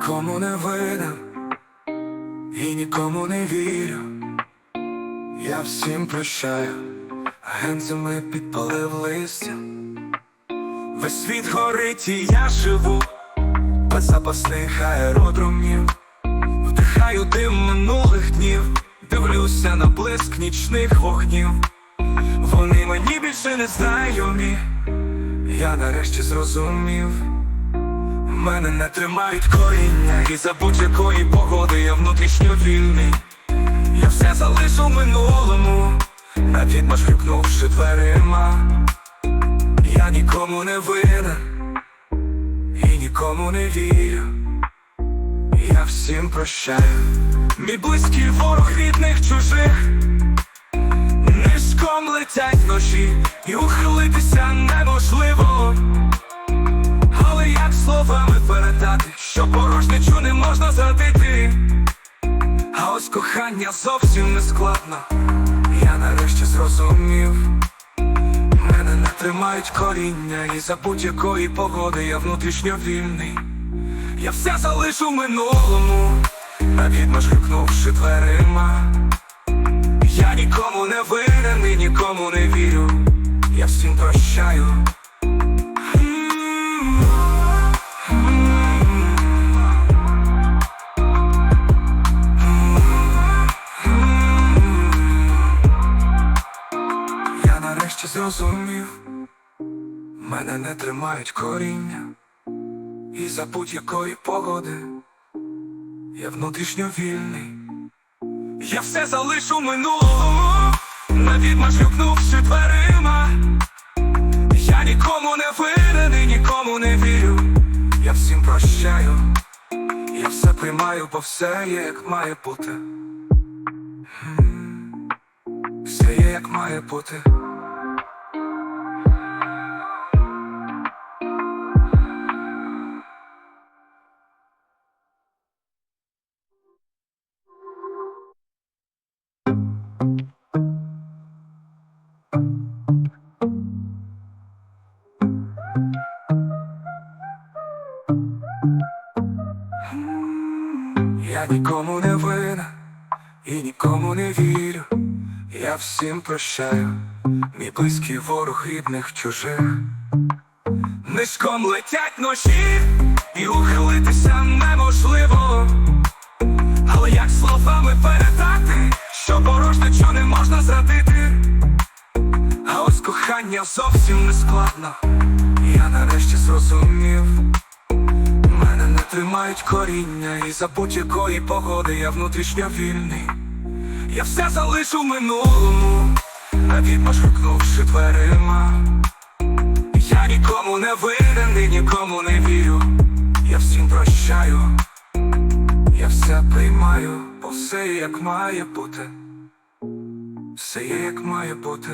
нікому не винен і нікому не вірю. Я всім прощаю, гензами підпалив листя. Весь світ горить, і я живу без запасних аеродромів. Вдихаю дим минулих днів, дивлюся на блиск нічних вогнів. Вони мені більше не знайомі. Я нарешті зрозумів. Мене не тримають коріння, і за будь-якої погоди я внутрішньо вільний. Я все залишу в минулому, на грюкнувши дверима. Я нікому не винен і нікому не вірю. Я всім прощаю. Мій близький ворог рідних чужих. Нишком летять ножі, і ухилитися неможливо. Передати, що порожничу не можна зрадити. А ось кохання зовсім не складно. Я нарешті зрозумів. Мене не тримають коріння, і за будь-якої погоди я внутрішньо вільний. Я все залишу в минулому, навіть грюкнувши дверима. Я нікому не винен і нікому не вірю. Я всім прощаю. Зрозумів, мене не тримають коріння, і за будь-якої погоди я внутрішньо вільний. Я все залишу минулому, навіть грюкнувши дверима. Я нікому не винен і нікому не вірю. Я всім прощаю, я все приймаю, бо все є, як має бути. Все є, як має бути. Я нікому не винен і нікому не вірю. Я всім прощаю, мій близький ворог рідних чужих. Нишком летять ночі, і ухилитися неможливо. Але як словами передати, що порожничу не можна зрадити. А ось кохання зовсім не складно. Я нарешті зрозумів. Не тримають коріння, і за будь-якої погоди я внутрішньо вільний. Я все залишу в минулому, навіть грюкнувши дверима. Я нікому не винен і нікому не вірю. Я всім прощаю, я все приймаю, бо все як має бути. Все є, як має бути.